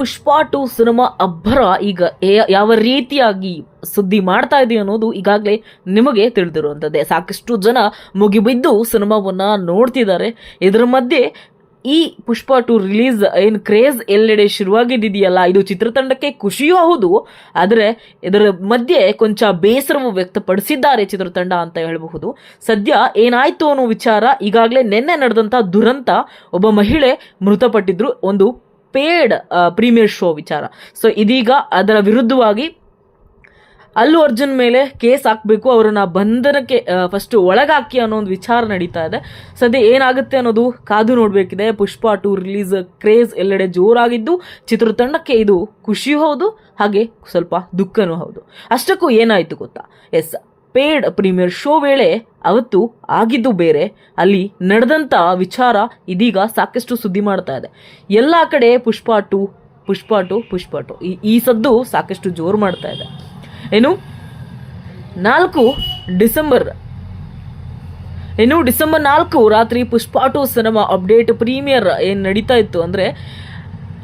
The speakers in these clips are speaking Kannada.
ಪುಷ್ಪ ಟು ಸಿನಿಮಾ ಅಬ್ಬರ ಈಗ ಯಾವ ರೀತಿಯಾಗಿ ಸುದ್ದಿ ಮಾಡ್ತಾ ಇದೆ ಅನ್ನೋದು ಈಗಾಗಲೇ ನಿಮಗೆ ತಿಳಿದಿರುವಂಥದ್ದೇ. ಸಾಕಷ್ಟು ಜನ ಮುಗಿಬಿದ್ದು ಸಿನಿಮಾವನ್ನ ನೋಡ್ತಿದ್ದಾರೆ. ಇದರ ಮಧ್ಯೆ ಈ ಪುಷ್ಪ ಟು ರಿಲೀಸ್ ಏನು ಕ್ರೇಜ್ ಎಲ್ಲೆಡೆ ಶುರುವಾಗಿದ್ದಿದೆಯಲ್ಲ, ಇದು ಚಿತ್ರತಂಡಕ್ಕೆ ಖುಷಿಯೂ ಹೌದು, ಆದರೆ ಇದರ ಮಧ್ಯೆ ಕೊಂಚ ಬೇಸರವು ವ್ಯಕ್ತಪಡಿಸಿದ್ದಾರೆ ಚಿತ್ರತಂಡ ಅಂತ ಹೇಳಬಹುದು. ಸದ್ಯ ಏನಾಯ್ತು ಅನ್ನೋ ವಿಚಾರ ಈಗಾಗಲೇ ನಿನ್ನೆ ನಡೆದಂಥ ದುರಂತ, ಒಬ್ಬ ಮಹಿಳೆ ಮೃತಪಟ್ಟಿದ್ರು, ಒಂದು ಪೇಡ್ ಪ್ರೀಮಿಯರ್ ಶೋ ವಿಚಾರ. ಸೊ ಇದೀಗ ಅದರ ವಿರುದ್ಧವಾಗಿ ಅಲ್ಲು ಅರ್ಜುನ್ ಮೇಲೆ ಕೇಸ್ ಹಾಕಬೇಕು, ಅವರನ್ನು ಬಂಧನಕ್ಕೆ ಫಸ್ಟ್ ಒಳಗಾಕಿ ಅನ್ನೋ ಒಂದು ವಿಚಾರ ನಡೀತಾ ಇದೆ. ಸದ್ಯ ಏನಾಗುತ್ತೆ ಅನ್ನೋದು ಕಾದು ನೋಡಬೇಕಿದೆ. ಪುಷ್ಪ ಟು ರಿಲೀಸ್ ಕ್ರೇಜ್ ಎಲ್ಲೆಡೆ ಜೋರಾಗಿದ್ದು, ಚಿತ್ರತಂಡಕ್ಕೆ ಇದು ಖುಷಿಯೂ ಹೌದು, ಹಾಗೆ ಸ್ವಲ್ಪ ದುಃಖನೂ ಹೌದು. ಅಷ್ಟಕ್ಕೂ ಏನಾಯಿತು ಗೊತ್ತಾ? ಎಸ್. ಪೇಡ್ ಪ್ರೀಮಿಯರ್ ಶೋ ವೇಳೆ ಅವತ್ತು ಆಗಿದ್ದು ಬೇರೆ. ಅಲ್ಲಿ ನಡೆದಂಥ ವಿಚಾರ ಇದೀಗ ಸಾಕಷ್ಟು ಸುದ್ದಿ ಮಾಡ್ತಾ ಇದೆ. ಎಲ್ಲ ಕಡೆ Pushpa two Pushpa two Pushpa two. ಈ ಸದ್ದು ಸಾಕಷ್ಟು ಜೋರು ಮಾಡ್ತಾ ಇದೆ. ಏನು? ನಾಲ್ಕು ಡಿಸೆಂಬರ್. ಇನ್ನು ಡಿಸೆಂಬರ್ ನಾಲ್ಕು ರಾತ್ರಿ Pushpa two cinema update premiere ಏನು ನಡೀತಾ ಇತ್ತು ಅಂದರೆ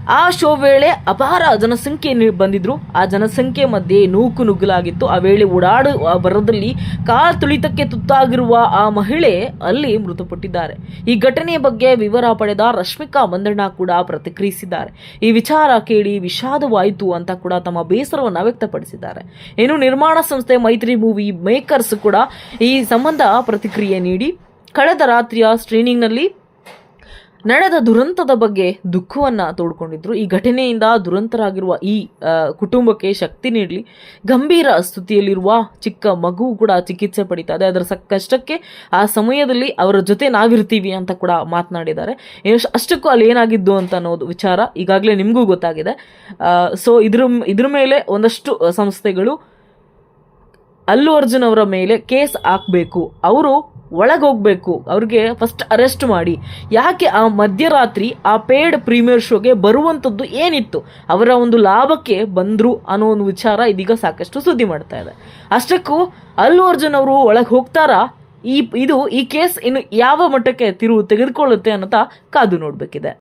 ಆ ಶೋ ವೇಳೆ ಅಪಾರ ಜನಸಂಖ್ಯೆ ಬಂದಿದ್ರು. ಆ ಜನಸಂಖ್ಯೆ ಮಧ್ಯೆ ನೂಕು ನುಗ್ಗಲಾಗಿತ್ತು. ಆ ವೇಳೆ ಓಡಾಡು ಬರದಲ್ಲಿ ಕಾಲ್ ತುಳಿತಕ್ಕೆ ತುತ್ತಾಗಿರುವ ಆ ಮಹಿಳೆ ಅಲ್ಲಿ ಮೃತಪಟ್ಟಿದ್ದಾರೆ. ಈ ಘಟನೆ ಬಗ್ಗೆ ವಿವರ ಪಡೆದ ರಶ್ಮಿಕಾ ಮಂದಣ್ಣ ಕೂಡ ಪ್ರತಿಕ್ರಿಯಿಸಿದ್ದಾರೆ. ಈ ವಿಚಾರ ಕೇಳಿ ವಿಷಾದವಾಯಿತು ಅಂತ ಕೂಡ ತಮ್ಮ ಬೇಸರವನ್ನು ವ್ಯಕ್ತಪಡಿಸಿದ್ದಾರೆ. ಇನ್ನು ನಿರ್ಮಾಣ ಸಂಸ್ಥೆ ಮೈತ್ರಿ ಮೂವಿ ಮೇಕರ್ಸ್ ಕೂಡ ಈ ಸಂಬಂಧ ಪ್ರತಿಕ್ರಿಯೆ ನೀಡಿ. ಕಳೆದ ರಾತ್ರಿಯ ಸ್ಕ್ರೀನಿಂಗ್ನಲ್ಲಿ ನಡೆದ ದುರಂತದ ಬಗ್ಗೆ ದುಃಖವನ್ನು ತೋಡ್ಕೊಂಡಿದ್ರು. ಈ ಘಟನೆಯಿಂದ ದುರಂತರಾಗಿರುವ ಈ ಕುಟುಂಬಕ್ಕೆ ಶಕ್ತಿ ನೀಡಲಿ. ಗಂಭೀರ ಸ್ಥಿತಿಯಲ್ಲಿರುವ ಚಿಕ್ಕ ಮಗು ಕೂಡ ಚಿಕಿತ್ಸೆ ಪಡಿತಾ ಇದೆ ಅದರ ಕಷ್ಟಕ್ಕೆ ಆ ಸಮಯದಲ್ಲಿ ಅವರ ಜೊತೆ ನಾವಿರ್ತೀವಿ ಅಂತ ಕೂಡ ಮಾತನಾಡಿದ್ದಾರೆ. ಅಷ್ಟಕ್ಕೂ ಅಲ್ಲಿ ಏನಾಗಿದ್ದು ಅಂತ ಅನ್ನೋದು ವಿಚಾರ ಈಗಾಗಲೇ ನಿಮಗೂ ಗೊತ್ತಾಗಿದೆ. ಸೊ ಇದ್ರ ಇದ್ರ ಮೇಲೆ ಒಂದಷ್ಟು ಸಂಸ್ಥೆಗಳು ಅಲ್ಲು ಅರ್ಜುನ್ ಅವರ ಮೇಲೆ ಕೇಸ್ ಹಾಕಬೇಕು. ಅವರು ಒಳಗೋಗ್ಬೇಕು. ಅವ್ರಿಗೆ ಫಸ್ಟ್ ಅರೆಸ್ಟ್ ಮಾಡಿ. ಯಾಕೆ ಆ ಮಧ್ಯರಾತ್ರಿ ಆ ಪೇಡ್ ಪ್ರೀಮಿಯರ್ ಶೋಗೆ ಬರುವಂಥದ್ದು ಏನಿತ್ತು? ಅವರ ಒಂದು ಲಾಭಕ್ಕೆ ಬಂದರು ಅನ್ನೋ ಒಂದು ವಿಚಾರ ಇದೀಗ ಸಾಕಷ್ಟು ಸುದ್ದಿ ಮಾಡ್ತಾ ಇದೆ. ಅಷ್ಟಕ್ಕೂ ಅಲ್ಲು ಅರ್ಜುನ್ ಅವರು ಒಳಗೆ ಹೋಗ್ತಾರಾ? ಈ, ಇದು ಈ ಕೇಸ್ ಇನ್ನು ಯಾವ ಮಟ್ಟಕ್ಕೆ ತಿರುವು ತೆಗೆದುಕೊಳ್ಳುತ್ತೆ ಅನ್ನೋತಾ ಕಾದು ನೋಡಬೇಕಿದೆ.